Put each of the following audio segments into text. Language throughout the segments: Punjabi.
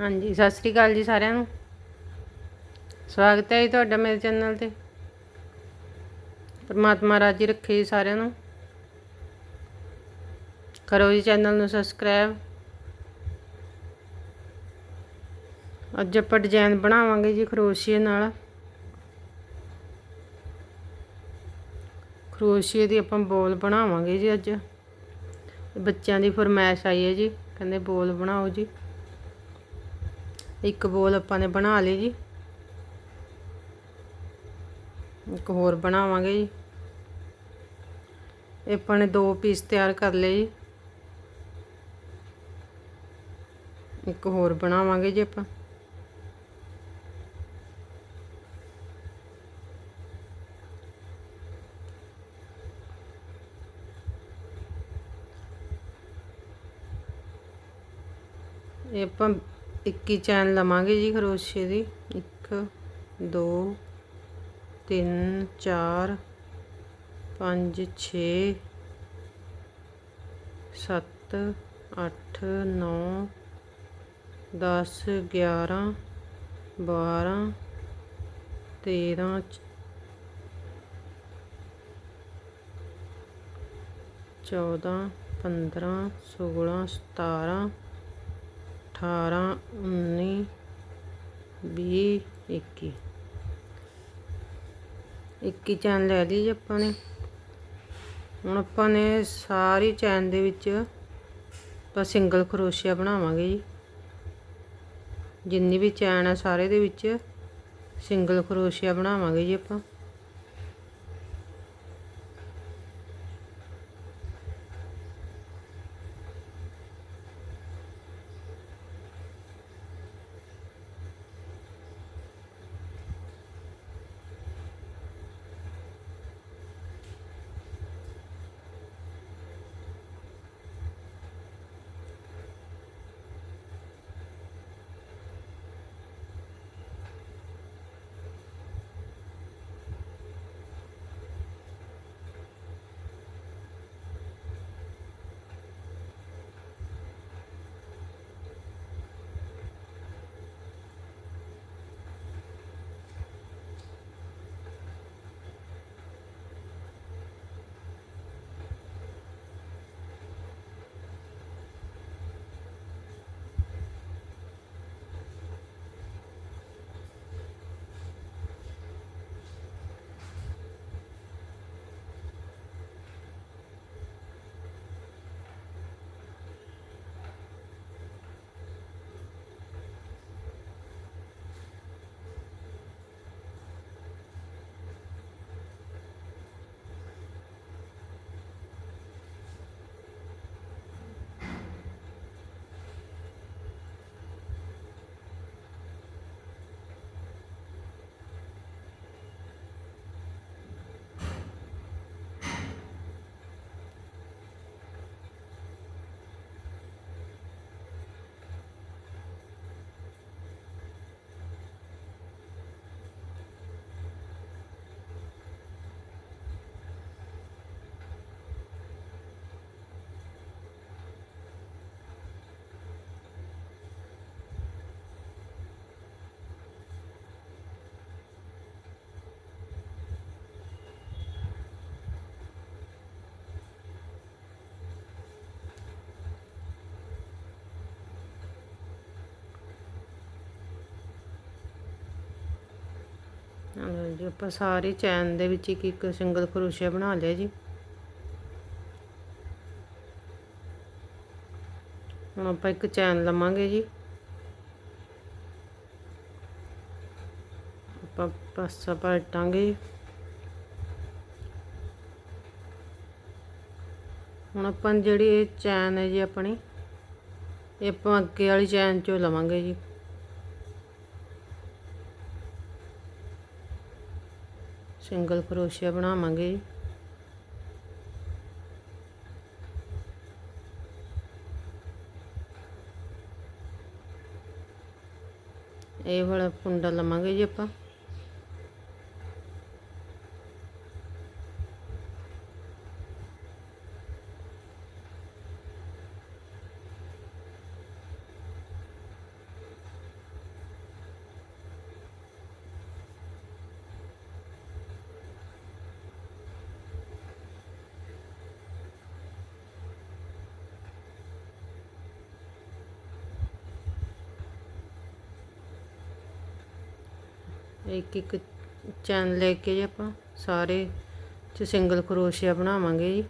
ਹਾਂਜੀ, ਸਤਿ ਸ੍ਰੀ ਅਕਾਲ ਜੀ ਸਾਰਿਆਂ ਨੂੰ। ਸਵਾਗਤ ਹੈ ਜੀ ਤੁਹਾਡਾ ਮੇਰੇ ਚੈਨਲ ਤੇ। ਪਰਮਾਤਮਾ ਰਾਜੀ ਰੱਖੇ ਜੀ ਸਾਰਿਆਂ ਨੂੰ। ਕਰੋ ਜੀ ਚੈਨਲ ਨੂੰ ਸਬਸਕ੍ਰਾਈਬ। ਅੱਜ ਆਪਾਂ ਡਿਜ਼ਾਈਨ ਬਣਾਵਾਂਗੇ ਜੀ ਖਰੋਸ਼ੀਏ ਨਾਲ। ਖਰੋਸ਼ੀਏ ਦੀ ਆਪਾਂ ਬੋਲ ਬਣਾਵਾਂਗੇ ਜੀ ਅੱਜ। ਬੱਚਿਆਂ ਦੀ ਫਰਮਾਇਸ਼ ਆਈ ਹੈ ਜੀ, ਕਹਿੰਦੇ ਬੋਲ ਬਣਾਓ ਜੀ। ਇੱਕ ਬੋਲ ਆਪਾਂ ਨੇ ਬਣਾ ਲਈ ਜੀ। ਇੱਕ ਹੋਰ ਬਣਾਵਾਂਗੇ ਜੀ। ਇਹ ਆਪਾਂ ਨੇ ਦੋ ਪੀਸ ਤਿਆਰ ਕਰ ਲਏ ਜੀ। ਇੱਕ ਹੋਰ ਬਣਾਵਾਂਗੇ ਜੀ ਆਪਾਂ। ਇਹ ਆਪਾਂ 21 ਚੈਨ ਲਵਾਂਗੇ ਜੀ ਖਰੋਸ਼ੇ ਦੀ। 1 2 3 4 5 6 7 8 9 10 11 12 13 14 15 16 17 18 19 ਵੀਹ, ਇੱਕੀ। ਇੱਕੀ ਚੈਨ ਲੈ ਲਈ ਜੀ ਆਪਾਂ ਨੇ। ਹੁਣ ਆਪਾਂ ਨੇ ਸਾਰੀ ਚੈਨ ਦੇ ਵਿੱਚ ਆਪਾਂ ਸਿੰਗਲ ਖਰੋਸ਼ੀਆ ਬਣਾਵਾਂਗੇ ਜੀ। ਜਿੰਨੀ ਵੀ ਚੈਨ ਆ ਸਾਰੇ ਦੇ ਵਿੱਚ ਸਿੰਗਲ ਖਰੋਸ਼ੀਆ ਬਣਾਵਾਂਗੇ ਜੀ ਆਪਾਂ। ਜੀ ਆਪਾਂ ਸਾਰੇ ਚੈਨ ਦੇ ਵਿੱਚ ਇੱਕ ਇੱਕ ਸਿੰਗਲ ਖਰੋਸ਼ੀਆ ਬਣਾ ਲਿਆ ਜੀ। ਹੁਣ ਆਪਾਂ ਇੱਕ ਚੈਨ ਲਵਾਂਗੇ ਜੀ। ਆਪਾਂ ਪਾਸਾ ਪਲਟਾਂਗੇ। ਹੁਣ ਆਪਾਂ ਜਿਹੜੀ ਇਹ ਚੈਨ ਹੈ ਜੀ ਆਪਣੀ, ਇਹ ਆਪਾਂ ਅੱਗੇ ਵਾਲੀ ਚੈਨ ਚੋਂ ਲਵਾਂਗੇ ਜੀ। ਸਿੰਗਲ ਕਰੋਸ਼ੀਆ ਬਣਾਵਾਂਗੇ ਜੀ। ਇਹ ਵਾਲਾ ਕੁੰਡਾ ਲਵਾਂਗੇ ਜੀ ਆਪਾਂ। ਇੱਕ ਇੱਕ ਚੈਨ ਲੈ ਕੇ ਜੀ ਆਪਾਂ ਸਾਰੇ ਚ ਸਿੰਗਲ ਕਰੋਸ਼ੀਆ ਬਣਾਵਾਂਗੇ ਜੀ।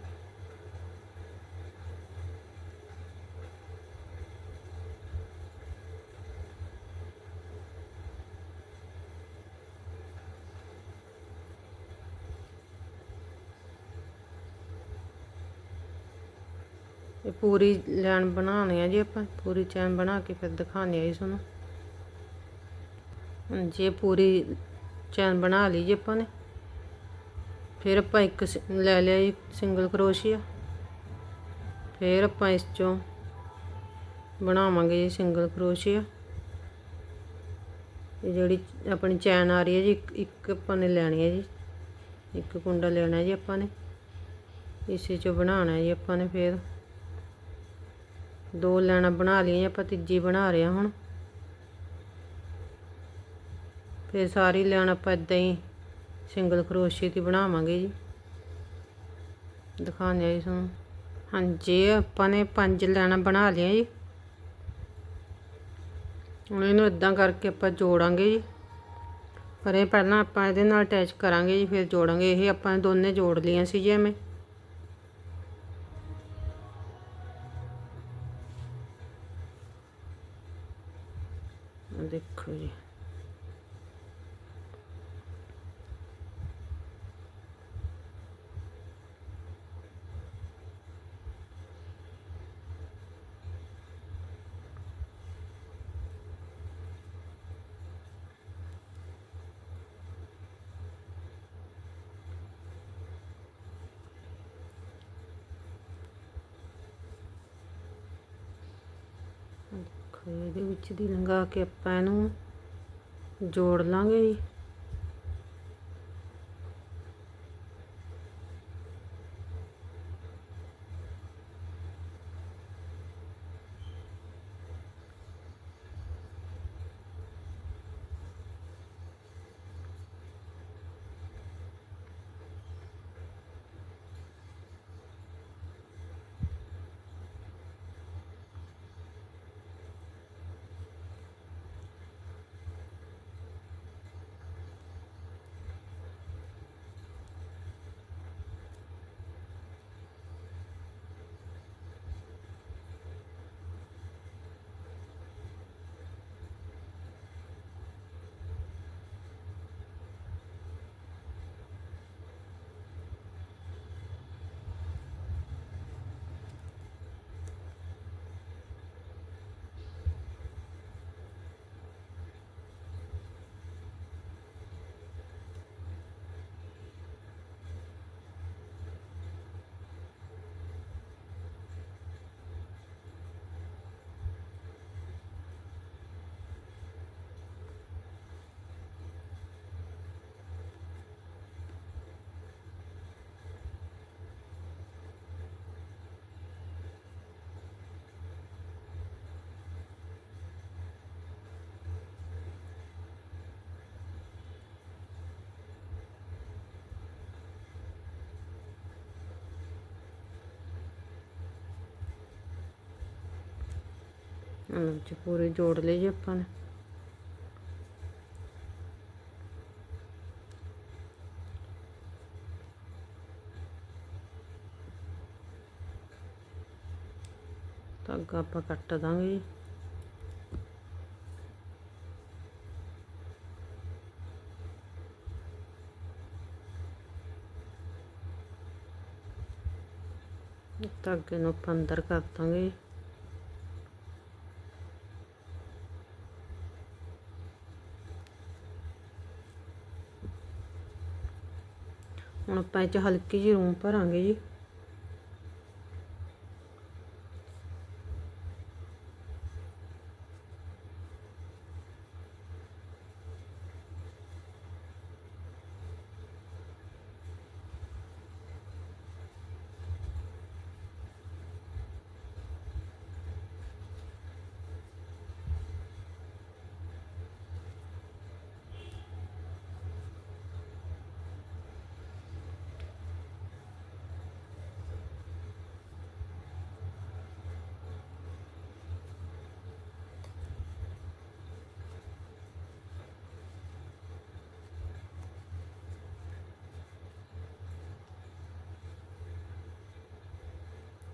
ਇਹ ਪੂਰੀ ਲਾਈਨ ਬਣਾਉਣੀ ਆ ਜੀ ਆਪਾਂ, ਪੂਰੀ ਚੈਨ ਬਣਾ ਕੇ ਫਿਰ ਦਿਖਾਉਂਦੇ ਆ ਜੀ ਤੁਹਾਨੂੰ। ਹਾਂਜੀ, ਇਹ ਪੂਰੀ ਚੈਨ ਬਣਾ ਲਈ ਜੀ ਆਪਾਂ ਨੇ। ਫਿਰ ਆਪਾਂ ਇੱਕ ਸ- ਲੈ ਲਿਆ ਜੀ ਸਿੰਗਲ ਕਰੋਸ਼ੀਆ। ਫਿਰ ਆਪਾਂ ਇਸ ਚੋਂ ਬਣਾਵਾਂਗੇ ਜੀ ਸਿੰਗਲ ਕਰੋਸ਼ੀਆ। ਇਹ ਜਿਹੜੀ ਆਪਣੀ ਚੈਨ ਆ ਰਹੀ ਹੈ ਜੀ, ਇੱਕ- ਇੱਕ ਆਪਾਂ ਨੇ ਲੈਣੀ ਹੈ ਜੀ। ਇੱਕ ਕੁੰਡਾ ਲੈਣਾ ਜੀ ਆਪਾਂ ਨੇ। ਇਸੇ ਚੋਂ ਬਣਾਉਣਾ ਜੀ ਆਪਾਂ ਨੇ ਫਿਰ। ਦੋ ਲੈਣਾ ਬਣਾ ਲਈਆਂ ਆਪਾਂ ਤੀਜੀ ਬਣਾ ਰਹੇ ਹਾਂ ਹੁਣ। ਫਿਰ ਸਾਰੀ ਲੈਣ ਆਪਾਂ ਇਦਾਂ ਹੀ ਸਿੰਗਲ ਕਰੋਸ਼ੀਏ ਦੀ ਬਣਾਵਾਂਗੇ ਜੀ। ਦਿਖਾਉਂਦੇ ਆ ਜੀ ਤੁਹਾਨੂੰ। ਹਾਂਜੀ, ਆਪਾਂ ਨੇ ਪੰਜ ਲੈਣਾ ਬਣਾ ਲਈਆਂ ਜੀ। ਹੁਣ ਇਹਨੂੰ ਇਦਾਂ ਕਰਕੇ ਆਪਾਂ ਜੋੜਾਂਗੇ ਜੀ। ਪਰ ਇਹ ਪਹਿਲਾਂ ਆਪਾਂ ਇਹਦੇ ਨਾਲ ਅਟੈਚ ਕਰਾਂਗੇ ਜੀ, ਫਿਰ ਜੋੜਾਂਗੇ। ਇਹ ਆਪਾਂ ਦੋਨੇ ਜੋੜ ਲਈਆਂ ਸੀ ਜੀ ਐਵੇਂ ਆਹ ਦੇਖੋ ਜੀ ਦੇਖੋ ਇਹਦੇ ਵਿੱਚ ਦੀ ਲੰਘਾ ਕੇ ਆਪਾਂ ਇਹਨੂੰ ਜੋੜ ਲਾਂਗੇ ਜੀ। ਇਹਨਾਂ ਵਿੱਚ ਪੂਰੇ ਜੋੜ ਲਏ ਜੀ ਆਪਾਂ ਨੇ। ਧਾਗਾ ਆਪਾਂ ਕੱਟ ਦਾਂਗੇ ਜੀ। ਧਾਗੇ ਨੂੰ ਆਪਾਂ ਅੰਦਰ ਕਰ ਦਾਂਗੇ। ਆਪਾਂ ਇਹ 'ਚ ਹਲਕੀ ਜਿਹੀ ਰੂਮ ਭਰਾਂਗੇ ਜੀ।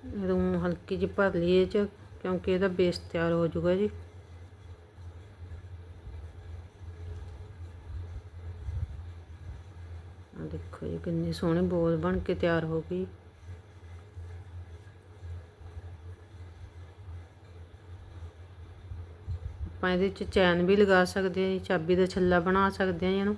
ਹਲਕੀ ਜਿਹੀ ਭਰ ਲਈ ਇਹ ਚ, ਕਿਉਂਕਿ ਇਹਦਾ ਬੇਸ ਤਿਆਰ ਹੋ ਜਾਊਗਾ ਜੀ। ਆ ਦੇਖੋ ਜੀ, ਕਿੰਨੀ ਸੋਹਣੀ ਬੋਲ ਬਣ ਕੇ ਤਿਆਰ ਹੋ ਗਈ। ਆਪਾਂ ਇਹਦੇ ਚ ਚੈਨ ਵੀ ਲਗਾ ਸਕਦੇ ਹਾਂ ਜੀ, ਚਾਬੀ ਦਾ ਛੱਲਾ ਬਣਾ ਸਕਦੇ ਹਾਂ ਜੀ ਇਹਨੂੰ।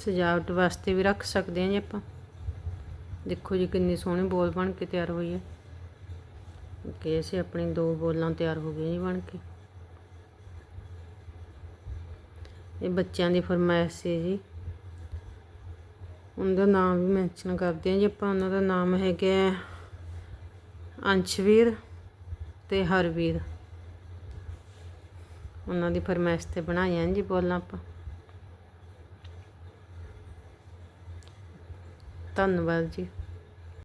ਸਜਾਵਟ ਵਾਸਤੇ ਵੀ ਰੱਖ ਸਕਦੇ ਹਾਂ ਜੀ ਆਪਾਂ। ਦੇਖੋ ਜੀ ਕਿੰਨੀ ਸੋਹਣੀ ਬੋਲ ਬਣ ਕੇ ਤਿਆਰ ਹੋਈ ਹੈ। ਕਿ ਅਸੀਂ ਆਪਣੀ ਦੋ ਬੋਲਾਂ ਤਿਆਰ ਹੋ ਗਈਆਂ ਜੀ ਬਣ ਕੇ। ਇਹ ਬੱਚਿਆਂ ਦੀ ਫਰਮਾਇਸ਼ ਸੀ ਜੀ। ਉਹਦਾ ਨਾਮ ਵੀ ਮੈਂਸ਼ਨ ਕਰਦੇ ਹਾਂ ਜੀ ਆਪਾਂ। ਉਹਨਾਂ ਦਾ ਨਾਮ ਹੈਗਾ ਅੰਸ਼ਵੀਰ ਤੇ ਹਰਵੀਰ। ਉਹਨਾਂ ਦੀ ਫਰਮਾਇਸ਼ ਤੇ ਬਣਾਈਆਂ ਜੀ ਬੋਲਾਂ ਆਪਾਂ। ਧੰਨਵਾਦ ਜੀ।